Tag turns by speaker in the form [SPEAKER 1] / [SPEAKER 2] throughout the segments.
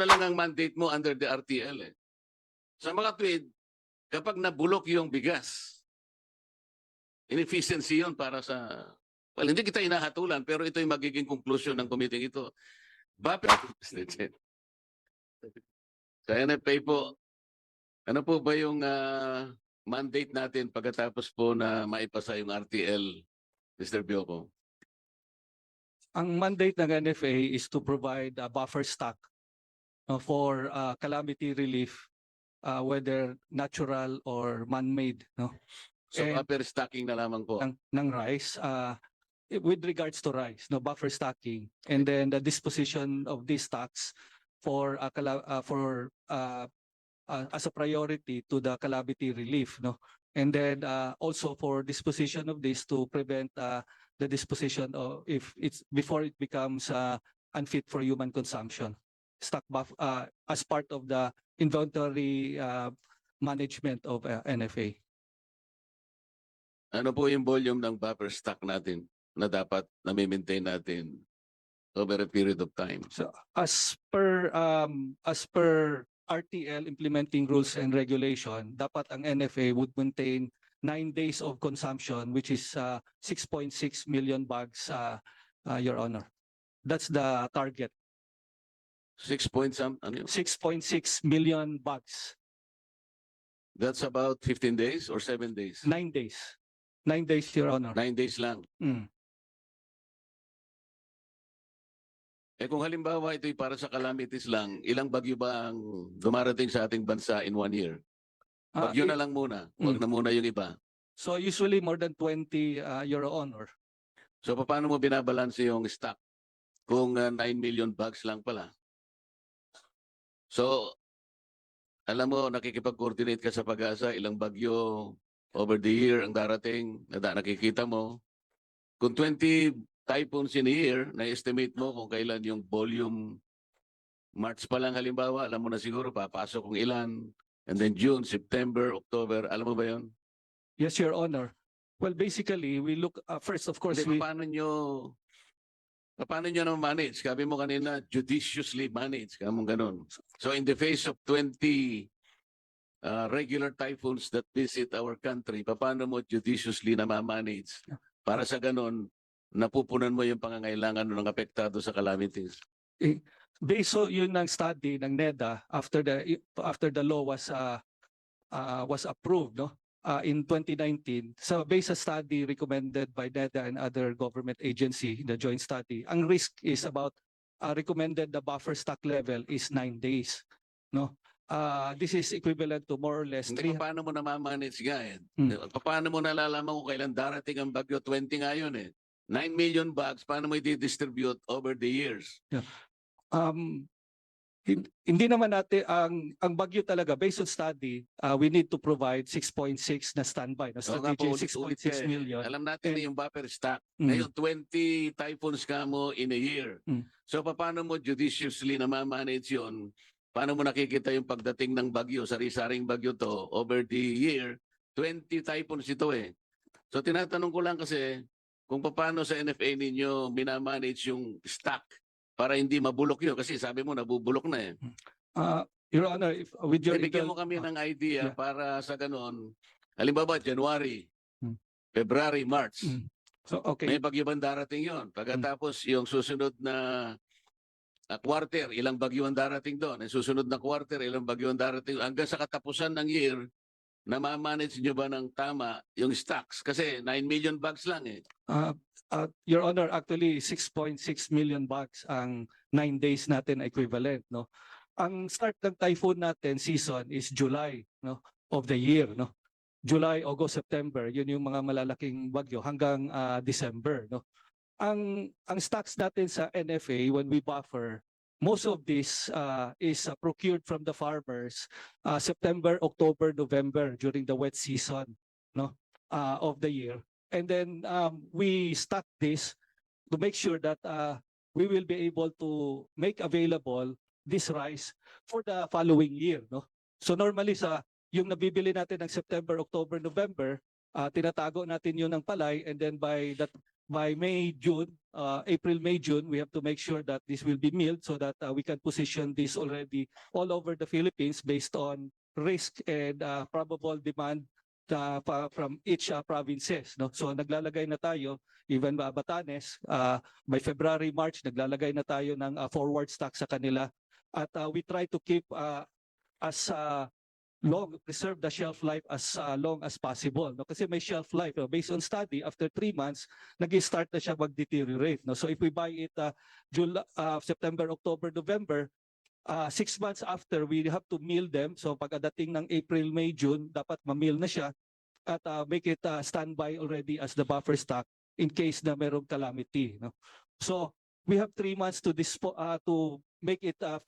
[SPEAKER 1] na lang ang mandate mo under the RTL eh. Sa mga tweet, kapag nabulok yung bigas, inefficiency yun para sa... Well, hindi kita inahatulan, pero ito yung magiging conclusion ng committee ito. Bakit? Sa NFA po, ano po ba yung ah, mandate natin pagkatapos po na maipasa yung RTL, Mr. Bioco?
[SPEAKER 2] Ang mandate ng NFA is to provide a buffer stock uh, for uh, calamity relief, uh, whether natural or man-made, no,
[SPEAKER 1] So,
[SPEAKER 2] And-
[SPEAKER 1] upper stocking na lamang po.
[SPEAKER 2] ng, ng rice. Uh, with regards to rice, no, buffer stocking, and then the disposition of these stocks for uh, cala- uh, for uh, uh, as a priority to the calamity relief, no, and then uh, also for disposition of this to prevent uh, the disposition of if it's before it becomes uh, unfit for human consumption. Stock buff uh, as part of the inventory uh, management of uh, NFA.
[SPEAKER 1] Ano po yung volume ng buffer stock natin na dapat na-maintain natin over a period of time?
[SPEAKER 2] So as per um as per RTL implementing rules and regulation, dapat ang NFA would maintain nine days of consumption, which is uh, 6.6 million bags, uh, uh, Your Honor. That's the target,
[SPEAKER 1] Six point some, ano yun?
[SPEAKER 2] 6.6 million bags,
[SPEAKER 1] That's about 15 days or 7 days?
[SPEAKER 2] nine days. Nine days, Your Honor.
[SPEAKER 1] 9 days lang.
[SPEAKER 2] Mm.
[SPEAKER 1] Eh kung halimbawa ito'y para sa calamities lang, ilang bagyo ba ang dumarating sa ating bansa in one year? Bagyo
[SPEAKER 2] i-
[SPEAKER 1] na lang muna. Huwag
[SPEAKER 2] Mm.
[SPEAKER 1] na muna yung iba.
[SPEAKER 2] So usually more than 20, uh, Your Honor.
[SPEAKER 1] So paano mo binabalanse yung stock? Kung uh, 9 million bags lang pala. So, alam mo, nakikipag-coordinate ka sa pag-asa, ilang bagyo over the year ang darating, na nakikita mo. Kung 20 typhoons in a year, na-estimate mo kung kailan yung volume March pa lang halimbawa, alam mo na siguro papasok kung ilan. And then June, September, October, alam mo ba yun?
[SPEAKER 2] Yes, Your Honor. Well, basically, we look, uh, first, of course,
[SPEAKER 1] Hindi,
[SPEAKER 2] we,
[SPEAKER 1] paano nyo paano nyo na manage? Sabi mo kanina, judiciously manage. Kamong ganun. So in the face of 20 uh, regular typhoons that visit our country, paano mo judiciously na manage Para sa ganun, napupunan mo yung pangangailangan ng apektado sa calamities.
[SPEAKER 2] based so yun ang study ng NEDA after the after the law was uh, uh, was approved no uh, in 2019 so based sa study recommended by NEDA and other government agency the joint study ang risk is about uh, recommended the buffer stock level is nine days no uh, this is equivalent to more or less
[SPEAKER 1] Hindi,
[SPEAKER 2] three
[SPEAKER 1] paano mo na manage nga eh?
[SPEAKER 2] Hmm.
[SPEAKER 1] Paano mo nalalaman kung kailan darating ang bagyo? 20 nga yun eh. 9 million bags, paano mo i-distribute over the years?
[SPEAKER 2] um hin- hindi naman natin ang ang bagyo talaga based on study uh, we need to provide 6.6 na standby na strategy
[SPEAKER 1] ulit-ulit
[SPEAKER 2] 6.6
[SPEAKER 1] ka eh.
[SPEAKER 2] million
[SPEAKER 1] Alam natin na
[SPEAKER 2] And-
[SPEAKER 1] yung buffer stock.
[SPEAKER 2] Mm.
[SPEAKER 1] Ngayon, 20 typhoons ka mo in a year.
[SPEAKER 2] Mm.
[SPEAKER 1] So, paano mo judiciously na manage yun? Paano mo nakikita yung pagdating ng bagyo, sari-saring bagyo to, over the year? 20 typhoons ito eh. So, tinatanong ko lang kasi kung paano sa NFA ninyo minamanage yung stock para hindi mabulok yun. Kasi sabi mo, nabubulok na eh.
[SPEAKER 2] uh, your honor if with your
[SPEAKER 1] Eh, bigyan mo kami
[SPEAKER 2] uh,
[SPEAKER 1] ng idea
[SPEAKER 2] yeah.
[SPEAKER 1] para sa ganon. Halimbawa, January,
[SPEAKER 2] Mm.
[SPEAKER 1] February, March.
[SPEAKER 2] Mm. so okay
[SPEAKER 1] May bagyo bang darating yon? Pagkatapos yung susunod na ah, quarter, ilang bagyo ang darating doon? Yung susunod na quarter, ilang bagyo ang darating? Hanggang sa katapusan ng year, na ma-manage nyo ba ng tama yung stocks? Kasi 9 million bags lang eh.
[SPEAKER 2] uh, uh, your honor actually 6.6 million bags ang nine days natin equivalent no? Ang start ng typhoon natin season is July no of the year no? July August September yun yung mga malalaking bagyo hanggang uh, December no? Ang ang stocks natin sa NFA when we buffer most of this uh, is uh, procured from the farmers uh, September October November during the wet season no uh, of the year and then um, we stock this to make sure that uh, we will be able to make available this rice for the following year no? So normally sa yung nabibili natin ng September October November uh, tinatago natin yun ng palay. And then by that by May, June, uh, April, May, June, we have to make sure that this will be milled so that uh, we can position this already all over the Philippines based on risk and uh, probable demand uh, from each uh, provinces. No? So naglalagay na tayo, even uh, Batanes, uh, by February, March, naglalagay na tayo ng uh, forward stock sa kanila. At uh, we try to keep uh, as uh, long, preserve the shelf life as uh, long as possible. No? Kasi may shelf life. no? Based on study, after three months, nag-start na siya mag-deteriorate. No? So if we buy it uh, July, uh, September, October, November, uh, six months after, we have to mill them. So pagdating ng April, May, June, dapat ma-mill na siya at uh, make it uh, standby already as the buffer stock in case na merong calamity. No? So we have three months to dispo uh, to make it uh,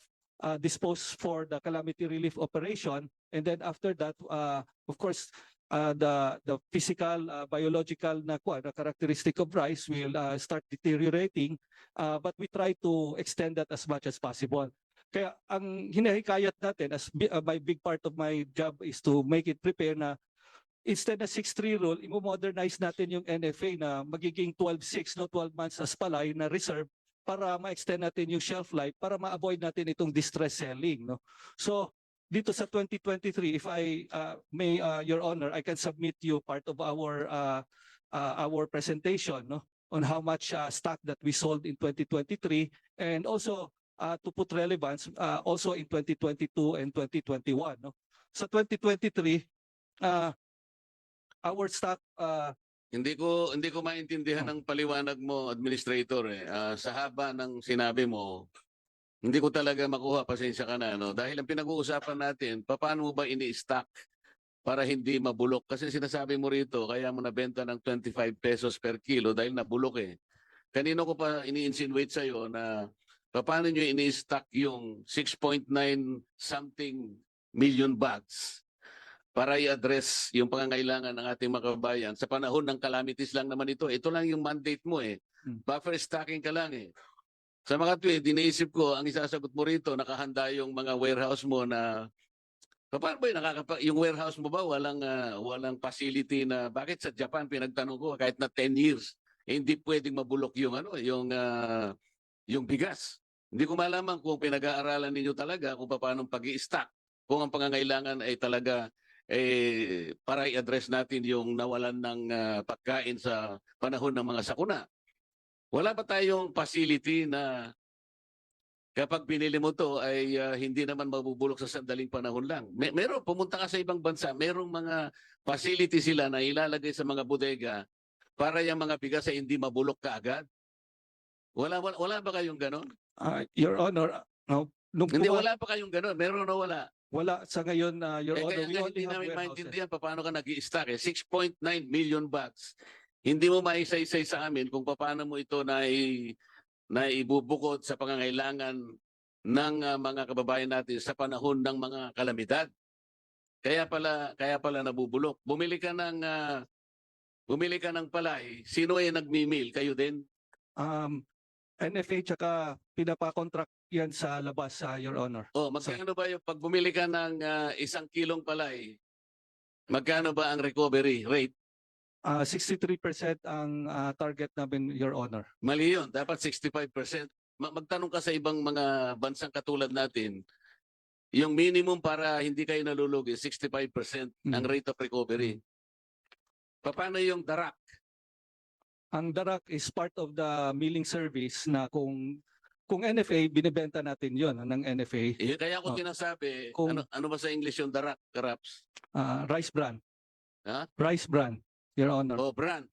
[SPEAKER 2] uh, dispose for the calamity relief operation and then after that uh, of course uh, the the physical uh, biological na, kuwan, na characteristic of rice will uh, start deteriorating uh, but we try to extend that as much as possible kaya ang hinahikayat natin as uh, my big part of my job is to make it prepare na instead na 6-3 rule, imo-modernize natin yung NFA na magiging 12-6, no, 12 months as palay na reserve para ma-extend natin yung shelf life para ma-avoid natin itong distress selling. No? So, dito sa 2023, if I uh, may, uh, Your Honor, I can submit you part of our uh, uh, our presentation no? on how much uh, stock that we sold in 2023 and also uh, to put relevance uh, also in 2022 and 2021. No? Sa 2023, uh, our stock uh,
[SPEAKER 1] Hindi ko hindi ko maintindihan ang paliwanag mo, administrator eh. Ah, sa haba ng sinabi mo, hindi ko talaga makuha, pasensya ka na, no? Dahil ang pinag-uusapan natin, paano mo ba ini-stock para hindi mabulok? Kasi sinasabi mo rito, kaya mo nabenta ng 25 pesos per kilo dahil nabulok eh. Kanino ko pa ini-insinuate sa'yo na paano nyo ini-stock yung 6.9 something million bags para i-address yung pangangailangan ng ating mga kababayan sa panahon ng calamities lang naman ito. Ito lang yung mandate mo eh.
[SPEAKER 2] Hmm.
[SPEAKER 1] Buffer stocking ka lang eh. Sa mga tuwi, diniisip ko, ang isasagot mo rito, nakahanda yung mga warehouse mo na Paano ba yun? Nakakapa- yung warehouse mo ba walang ah, walang facility na bakit sa Japan pinagtanong ko kahit na 10 years eh, hindi pwedeng mabulok yung ano yung ah, yung bigas. Hindi ko malaman kung pinag-aaralan ninyo talaga kung paano pag-i-stock kung ang pangangailangan ay talaga eh, para i-address natin yung nawalan ng ah, pagkain sa panahon ng mga sakuna. Wala ba tayong facility na kapag binili mo to ay ah, hindi naman mabubulok sa sandaling panahon lang. May, meron, pumunta ka sa ibang bansa, merong mga facility sila na ilalagay sa mga bodega para yung mga bigas ay hindi mabulok kaagad. Wala, wala, wala ba kayong ganon?
[SPEAKER 2] uh, Your Honor, no, nung
[SPEAKER 1] Hindi,
[SPEAKER 2] kuma-
[SPEAKER 1] wala pa kayong ganon. Meron o wala?
[SPEAKER 2] wala sa ngayon, uh, Your
[SPEAKER 1] Eh,
[SPEAKER 2] Honor,
[SPEAKER 1] kaya
[SPEAKER 2] we only
[SPEAKER 1] hindi
[SPEAKER 2] have
[SPEAKER 1] namin
[SPEAKER 2] warehouses.
[SPEAKER 1] maintindihan pa paano ka nag stock eh. 6.9 million bags. Hindi mo maisa-isay sa amin kung paano mo ito na, na ibubukod sa pangangailangan ng ah, mga kababayan natin sa panahon ng mga kalamidad. Kaya pala kaya pala nabubulok. Bumili ka ng ah, bumili ka ng palay, sino ay nagmi-mill? Kayo din?
[SPEAKER 2] Um, NFA tsaka pinapakontract yan sa labas, uh, Your Honor.
[SPEAKER 1] Oh, magkano ba yung pag bumili ka ng ah, isang kilong palay? Magkano ba ang recovery rate?
[SPEAKER 2] Uh, 63% ang uh, target namin, Your Honor.
[SPEAKER 1] Mali yun. Dapat 65%. Ma- magtanong ka sa ibang mga bansang katulad natin, yung minimum para hindi kayo nalulugi, 65% ang
[SPEAKER 2] Mm.
[SPEAKER 1] rate of recovery. Pa- Paano yung darak?
[SPEAKER 2] Ang darak is part of the milling service na kung kung NFA, binibenta natin yon ng NFA,
[SPEAKER 1] Eh, kaya ako
[SPEAKER 2] Oh.
[SPEAKER 1] sinasabi,
[SPEAKER 2] Kung-
[SPEAKER 1] ano, ano ba sa English yung darak, Karaps?
[SPEAKER 2] uh, rice bran.
[SPEAKER 1] Ha?
[SPEAKER 2] Rice bran, Your Honor.
[SPEAKER 1] O brand.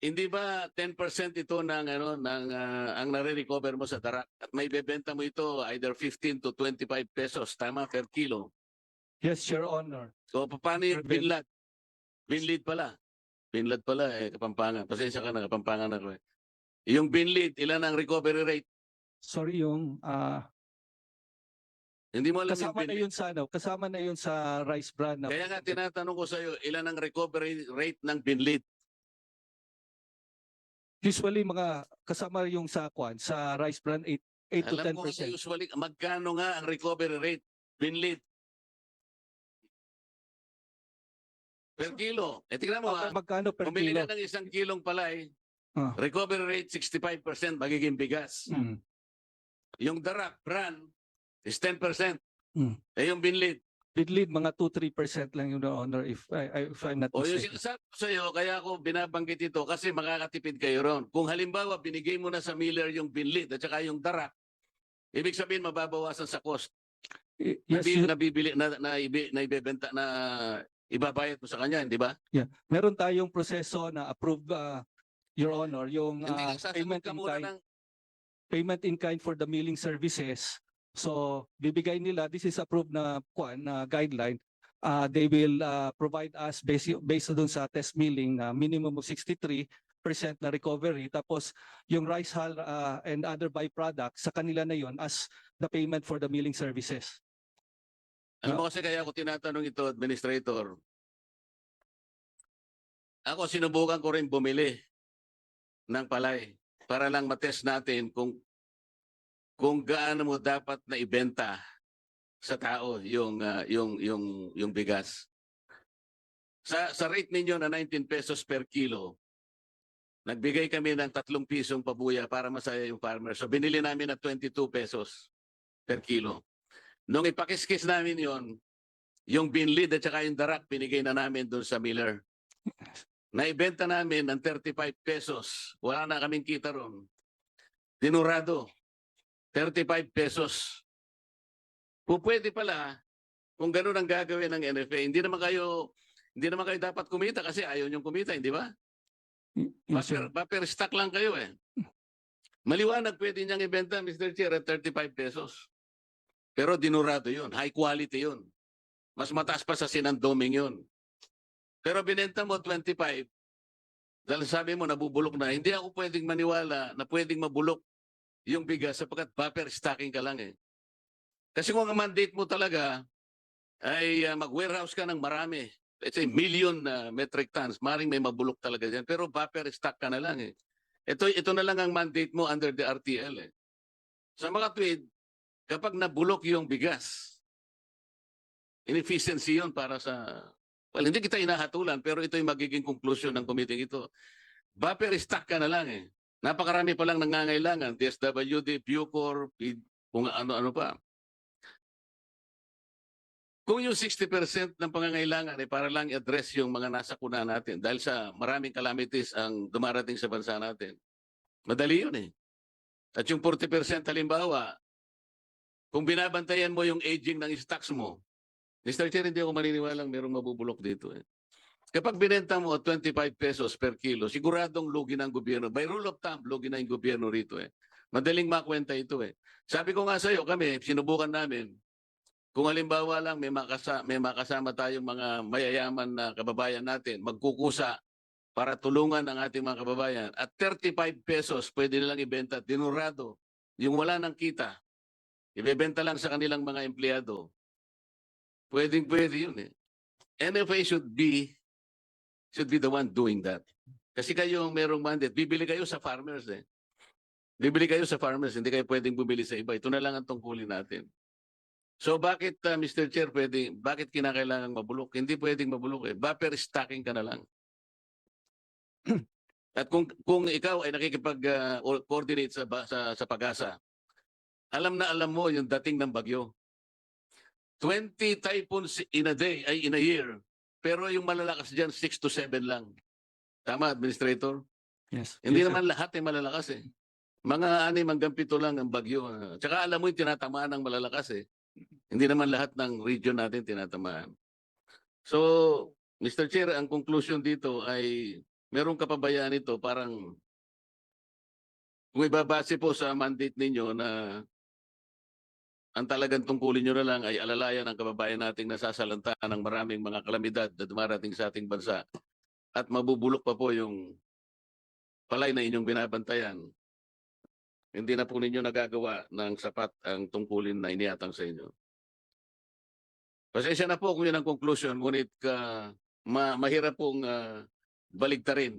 [SPEAKER 1] Hindi ba 10% ito ng ano ng ah, ang nare-recover mo sa darak at may bebenta mo ito either 15 to 25 pesos tama per kilo.
[SPEAKER 2] Yes, Your Honor.
[SPEAKER 1] So pa- paano yung binlad? Binlid pala. Binlad pala eh Kapampangan. Pasensya ka na Kapampangan ako eh. Yung binlid, ilan ang recovery rate?
[SPEAKER 2] Sorry yung uh,
[SPEAKER 1] Hindi mo alam
[SPEAKER 2] kasama na
[SPEAKER 1] binlid.
[SPEAKER 2] yun sa ano, kasama na yun sa rice bran na
[SPEAKER 1] Kaya nga tinatanong ko sa iyo, ilan ang recovery rate ng binlid?
[SPEAKER 2] usually mga kasama yung sa kwan sa rice bran 8 8 to
[SPEAKER 1] Alam ko kasi
[SPEAKER 2] 10%.
[SPEAKER 1] usually, magkano nga ang recovery rate? Binlid. Per kilo. Eh, tingnan mo ha.
[SPEAKER 2] Magkano per
[SPEAKER 1] Bumili
[SPEAKER 2] kilo?
[SPEAKER 1] na ng isang kilong palay,
[SPEAKER 2] Ah.
[SPEAKER 1] recovery rate 65% magiging bigas.
[SPEAKER 2] Mm.
[SPEAKER 1] Yung darak, bran, is 10%.
[SPEAKER 2] Mm.
[SPEAKER 1] Eh yung binlit.
[SPEAKER 2] Bidlid, mga 2-3% lang yun, Your Honor, if, I, I- if I'm not
[SPEAKER 1] O yung
[SPEAKER 2] mistaken.
[SPEAKER 1] sinasabi ko sa iyo, kaya ako binabanggit ito kasi makakatipid kayo ron. Kung halimbawa binigay mo na sa miller yung binlit at saka yung darak, ibig sabihin mababawasan sa cost.
[SPEAKER 2] Y- Yes,
[SPEAKER 1] bi-
[SPEAKER 2] Your-
[SPEAKER 1] na, bibili, na, na, ibi, na ibebenta na ibabayad mo sa kanya, di ba?
[SPEAKER 2] meron tayong proseso na approve, uh, Your Honor, yung
[SPEAKER 1] Hindi
[SPEAKER 2] uh,
[SPEAKER 1] sasagot
[SPEAKER 2] payment
[SPEAKER 1] ka
[SPEAKER 2] in
[SPEAKER 1] muna
[SPEAKER 2] kind.
[SPEAKER 1] ng
[SPEAKER 2] payment in kind for the milling services. So bibigay nila, this is approved na kuan na guideline. Uh, they will uh, provide us based based doon sa test milling na minimum of 63% na recovery tapos yung rice hull uh, and other byproducts sa kanila na yon as the payment for the milling services.
[SPEAKER 1] Alam mo kasi kaya ako tinatanong ito, administrator. Ako sinubukan ko rin bumili ng palay para lang matest natin kung kung gaano mo dapat na ibenta sa tao yung ah, yung yung yung bigas. Sa sa rate ninyo na 19 pesos per kilo, nagbigay kami ng tatlong pisong pabuya para masaya yung farmer. So binili namin na 22 pesos per kilo. Nung ipakiskis namin yon, yung binlid at saka yung darak, binigay na namin doon sa miller. Naibenta namin ng 35 pesos. Wala na kaming kita ron. Dinurado. 35 pesos. Kung pwede pala, kung ganun ang gagawin ng NFA, hindi naman kayo hindi naman kayo dapat kumita kasi ayaw niyong kumita, hindi ba?
[SPEAKER 2] Sir.
[SPEAKER 1] Buffer, buffer stock lang kayo eh. Maliwanag pwede niyang ibenta, Mr. Chair, at 35 pesos. Pero dinurado yun. High quality yun. Mas mataas pa sa sinandoming yun. Pero binenta mo 25, dahil sabi mo nabubulok na, hindi ako pwedeng maniwala na pwedeng mabulok yung bigas sapagkat buffer stocking ka lang eh. Kasi kung ang mandate mo talaga ay uh, mag-warehouse ka ng marami, let's say million na metric tons, maring may mabulok talaga dyan. Pero buffer stock ka na lang eh. Ito, ito na lang ang mandate mo under the RTL eh. Sa mga tweed, kapag nabulok yung bigas, inefficiency yun para sa... Well, hindi kita inahatulan, pero ito yung magiging conclusion ng committee ito. Buffer stock ka na lang eh. Napakarami pa lang nangangailangan. DSWD, Bucor, kung ano-ano pa. Kung yung 60% ng pangangailangan ay para lang i-address yung mga nasa kuna natin dahil sa maraming calamities ang dumarating sa bansa natin. Madali yun eh. At yung 40% halimbawa, kung binabantayan mo yung aging ng stocks mo, Mr. Chair, hindi ako maniniwalang merong mabubulok dito eh. Kapag binenta mo at 25 pesos per kilo, siguradong lugi ng gobyerno. By rule of thumb, lugi na yung gobyerno rito eh. Madaling makwenta ito eh. Sabi ko nga sa iyo, kami, sinubukan namin, kung halimbawa lang may, makasa, may makasama tayong mga mayayaman na kababayan natin, magkukusa para tulungan ang ating mga kababayan. At 35 pesos pwede nilang ibenta, dinurado, yung wala ng kita. Ibebenta lang sa kanilang mga empleyado. Pwedeng pwede yun eh. NFA should be should be the one doing that. Kasi kayo ang merong mandate. Bibili kayo sa farmers eh. Bibili kayo sa farmers, hindi kayo pwedeng bumili sa iba. Ito na lang ang tungkulin natin. So bakit uh, Mr. Chair pwede, bakit kinakailangan mabulok? Hindi pwedeng mabulok eh. Buffer stocking ka na lang. At kung kung ikaw ay nakikipag-coordinate sa, ba- sa sa pag-asa, alam na alam mo yung dating ng bagyo. 20 typhoons in a day, ay in a year. Pero yung malalakas dyan, 6 to 7 lang. Tama, Administrator?
[SPEAKER 2] Yes.
[SPEAKER 1] Hindi
[SPEAKER 2] yes, sir.
[SPEAKER 1] naman lahat ay malalakas eh. Mga anim hanggang pito lang ang bagyo. Tsaka alam mo yung tinatamaan ng malalakas eh. Hindi naman lahat ng region natin tinatamaan. So, Mr. Chair, ang conclusion dito ay merong kapabayaan ito parang kung ibabase po sa mandate ninyo na ang talagang tungkulin nyo na lang ay alalayan ang kababayan nating nasasalanta ng maraming mga kalamidad na dumarating sa ating bansa at mabubulok pa po yung palay na inyong binabantayan, hindi na po ninyo nagagawa ng sapat ang tungkulin na iniatang sa inyo. Pasensya na po kung yun ang conclusion, ngunit ka, ma, mahirap pong uh, baligtarin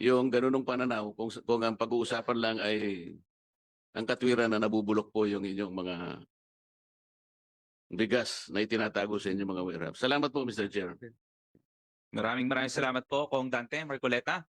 [SPEAKER 1] yung ganunong pananaw kung, kung ang pag-uusapan lang ay ang katwiran na nabubulok po yung inyong mga bigas na itinatago sa inyong mga warehouse. Salamat po, Mr. Chair.
[SPEAKER 3] Maraming maraming salamat po, Kong Dante Marcoleta.